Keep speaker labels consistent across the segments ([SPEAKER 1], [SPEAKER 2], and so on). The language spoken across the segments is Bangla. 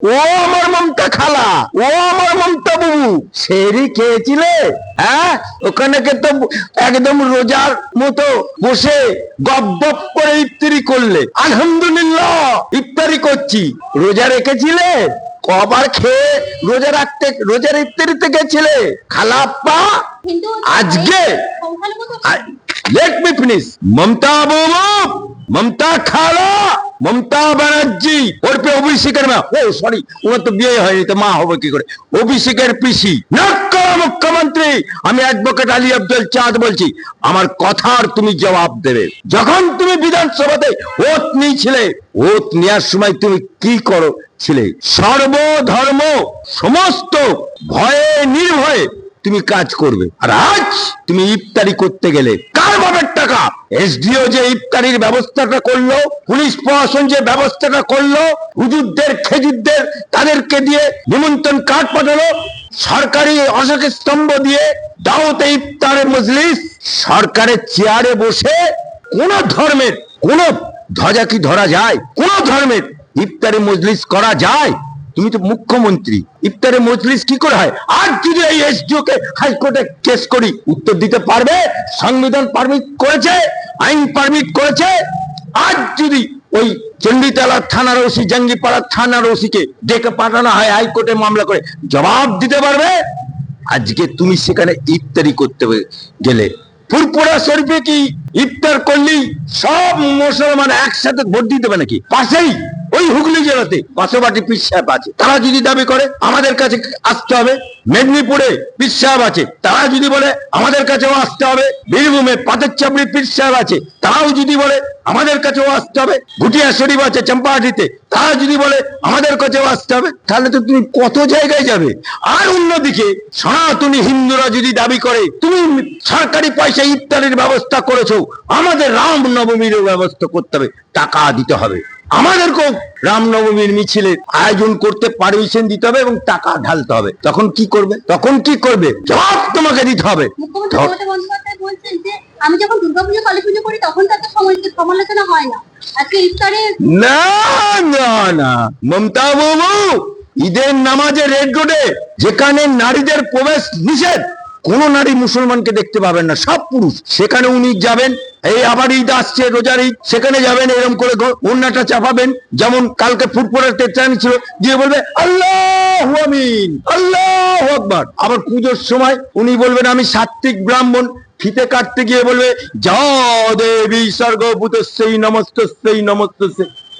[SPEAKER 1] ও আমার মমতা খালা ও আমার মমতা বাবু। সেরি খেয়েছিলে? হ্যাঁ? ওখানে কে তো একদম রোজার মতো বসে গপ গপ করে ইফতারি করলে। আলহামদুলিল্লাহ ইফতারি করছি। রোজা রেখেছিলে? কবার খেয়ে রোজা রাখতে রোজার ইফতারিতে গেছিলে? খালা আপ্পা
[SPEAKER 2] হিন্দু
[SPEAKER 1] আজকে লেট মি ফিনিশ মমতা বাবু মমতা খালা। মমতা ব্যানার্জি, ওর পে অভিষেকের মা। ও সরি ওনার তো বিয়ে হয়নি, তো মা হবে কি করে? অভিষেকের পিসি। মুখ্যমন্ত্রী, আমি অ্যাডভোকেট আলী আব্দুল চাঁদ বলছি, আমার কথার তুমি জবাব দেবে। যখন তুমি বিধানসভাতে ওত নিয়েছিলে ওত নেওয়ার সময় তুমি কি করো ছিলে? সর্বধর্ম, সমস্ত ভয়ে, নির্ভয়ে তুমি কাজ করবে। আর আজ তুমি ইফতারি করতে গেলে কার বাবার টাকা? এসডিও যে ইফতারির ব্যবস্থাটা করল, পুলিশ প্রশাসন যে ব্যবস্থাটা করল, হুজুরদের, খেজুরদের, তাদেরকে দিয়ে নিমন্ত্রণ কার্ড পাঠালো, সরকারি অশোক স্তম্ভ দিয়ে দাওতে ইফতারে মজলিস, সরকারের চেয়ারে বসে কোন ধর্মের, কোন ধ্বজা কি ধরা যায়, কোন ধর্মের ইফতারি মজলিস করা যায়। তুমি তো মুখ্যমন্ত্রী। ইফতারে মজলিস কি করে হয়? আর যদি এই এসডিও কে হাইকোর্টে কেস করি, উত্তর দিতে পারবে, সংবিধান পারমিট করেছে, আইন পারমিট করেছে আজ যদি ওই চণ্ডীতলা থানার ওসি, জঙ্গিপাড়া থানার ওসিকে ডেকে পাঠানো হয়, হাইকোর্টে মামলা করে, জবাব দিতে পারবে? আজকে তুমি সেখানে ইফতারি করতে গেলে। ফুরপুরা শরীফে কি ইফতার করলি সব মুসলমান একসাথে ভোট দিতে হবে নাকি? পাশেই হুগলি জেলাতে পাশাপাশি পীর সাহেব আছে। তারা যদি দাবি করে, আমাদের কাছে আসতে হবে। মেদিনীপুরে পীর সাহেব আছে। তারা যদি বলে, আমাদের কাছেও আসতে হবে। বীরভূমে পাতের চাপড়ি পীর সাহেব আছে। তারাও যদি বলে, আমাদের কাছেও আসতে হবে। ঘুটিয়া শরীফ আছে চম্পাহাটিতে। তারা যদি বলে, আমাদের কাছেও আসতে হবে, তাহলে তো তুমি কত জায়গায় যাবে? আর অন্যদিকে, সনাতনী হিন্দুরা যদি দাবি করে, তুমি সরকারি পয়সা ইফতারের ব্যবস্থা করেছ, আমাদের রাম নবমীর ব্যবস্থা করতে হবে। টাকা দিতে হবে। আমাদেরকেও রামনবমীর মিছিলের আয়োজন করতে পারমিশন দিতে হবে এবং টাকা ঢালতে হবে। তখন কি করবে? তখন কি করবে? জবাব তোমাকে দিতে হবে।
[SPEAKER 2] আমি যখন দুর্গাপুজো কালী পুজো করি তখন সমালোচনা হয় না। আজকে ইফতারে
[SPEAKER 1] না না না। মমতা বাবু ঈদের নামাজে রেড রোডে যেখানে নারীদের প্রবেশ নিষেধ কোন নারী মুসলমানকে দেখতে পাবেন না, সব পুরুষ। সেখানে উনি যাবেন, এই আবার ঈদ আসছে, রোজার ঈদ, সেখানে যাবেন এরকম করে অন্যটা চাপাবেন, যেমন কালকে ফুটবলের টেট্রানি ছিল দিয়ে বলবে, আল্লাহ আমিন, আল্লাহ আকবার। আবার পুজোর সময় উনি বলবেন, আমি সাত্বিক ব্রাহ্মণ। ফিতে কাটতে গিয়ে বলবে যা দেবী স্বর্গভূত সেই নমস্ত সেই নমস্ত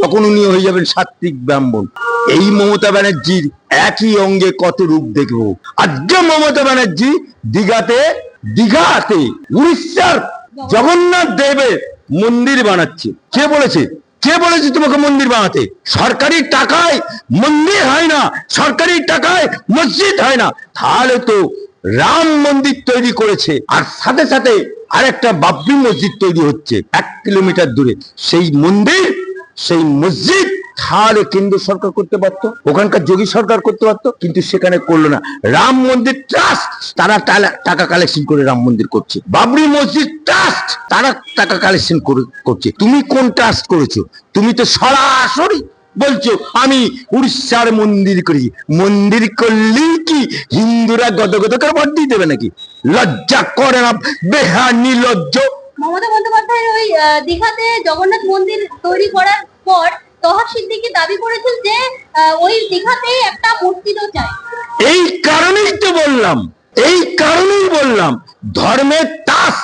[SPEAKER 1] তখন উনি হয়ে যাবেন সাত্বিক ব্রাহ্মণ। এই মমতা ব্যানার্জির একই অঙ্গে কত রূপ দেখব? আজকে মমতা ব্যানার্জি দীঘাতে দীঘাতে উড়িষ্যার জগন্নাথ দেবের মন্দির বানাচ্ছে। কে বলেছে? কে বলেছে তোমাকে মন্দির বানাতে? সরকারি টাকায় মন্দির হয় না, সরকারি টাকায় মসজিদ হয় না। তাহলে তো রাম মন্দির তৈরি করেছে, আর সাথে সাথে আরেকটা বাবরি মসজিদ তৈরি হচ্ছে, এক কিলোমিটার দূরে। সেই মন্দির সেই মসজিদ তাহলে কেন্দ্র সরকার করতে পারতো, ওখানকার যোগী সরকার করতে পারতো, কিন্তু সেখানে করল না। রাম মন্দির ট্রাস্ট তারা টাকা কালেকশন করে রাম মন্দির করছে। বাবরি মসজিদ ট্রাস্ট তারা টাকা কালেকশন করছে। তুমি কোন ট্রাস্ট করেছ? তুমি তো সরাসরি বলছো, আমি উড়িষ্যার মন্দির করি। মন্দির করলেই কি হিন্দুরা গদ গদ করে ভোট দিয়ে দেবে নাকি? লজ্জা করে না বেহার নির্লজ্জ
[SPEAKER 2] মমতা বন্দ্যোপাধ্যায়ের ওই দীঘাতে জগন্নাথ মন্দির তৈরি করার পর তহা সিদ্দিকি দাবি করেছেন যে ওই দীঘাতেই একটা মসজিদও চাই।
[SPEAKER 1] এই কারণেই তো বললাম, এই কারণেই বললাম, ধর্মের তাস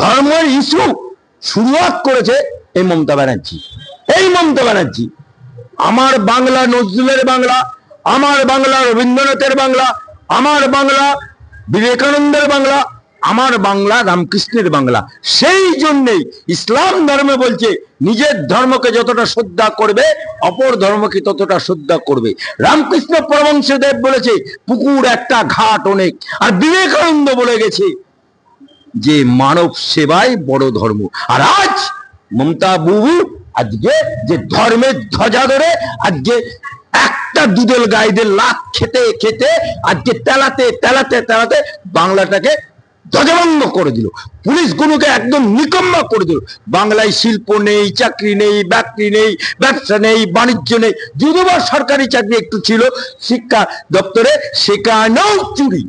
[SPEAKER 1] ধর্মের ইস্যু শুরুয়াত করেছে এই মমতা ব্যানার্জি। এই মমতা ব্যানার্জি, আমার বাংলা নজরুলের বাংলা, আমার বাংলা রবীন্দ্রনাথের বাংলা, আমার বাংলা বিবেকানন্দের বাংলা আমার বাংলা রামকৃষ্ণের বাংলা। সেই জন্যেই ইসলাম ধর্মে বলছে, নিজের ধর্মকে যতটা শ্রদ্ধা করবে, অপর ধর্মকে ততটা শ্রদ্ধা করবে। রামকৃষ্ণ পরমংশ দেব বলেছে, পুকুর একটা ঘাট অনেক। আর বিবেকানন্দ বলে গেছে যে, মানব সেবাই বড় ধর্ম। আর আজ মমতা বুবু, আজকে যে ধর্মের ধ্বজা ধরে, আজকে একটা দুধেল গাইদের লাখ খেতে খেতে, আজকে তেলাতে তেলাতে তেলাতে বাংলাটাকে ধ্বজভঙ্গ করে দিল। পুলিশ গুলোকে একদম নিকম্ম করে দিল। বাংলায় শিল্প নেই, চাকরি নেই, বাকরি নেই, ব্যবসা নেই, বাণিজ্য নেই। যদিও সরকারি চাকরি একটু ছিল, শিক্ষা দপ্তরে সেখানেও চুরি।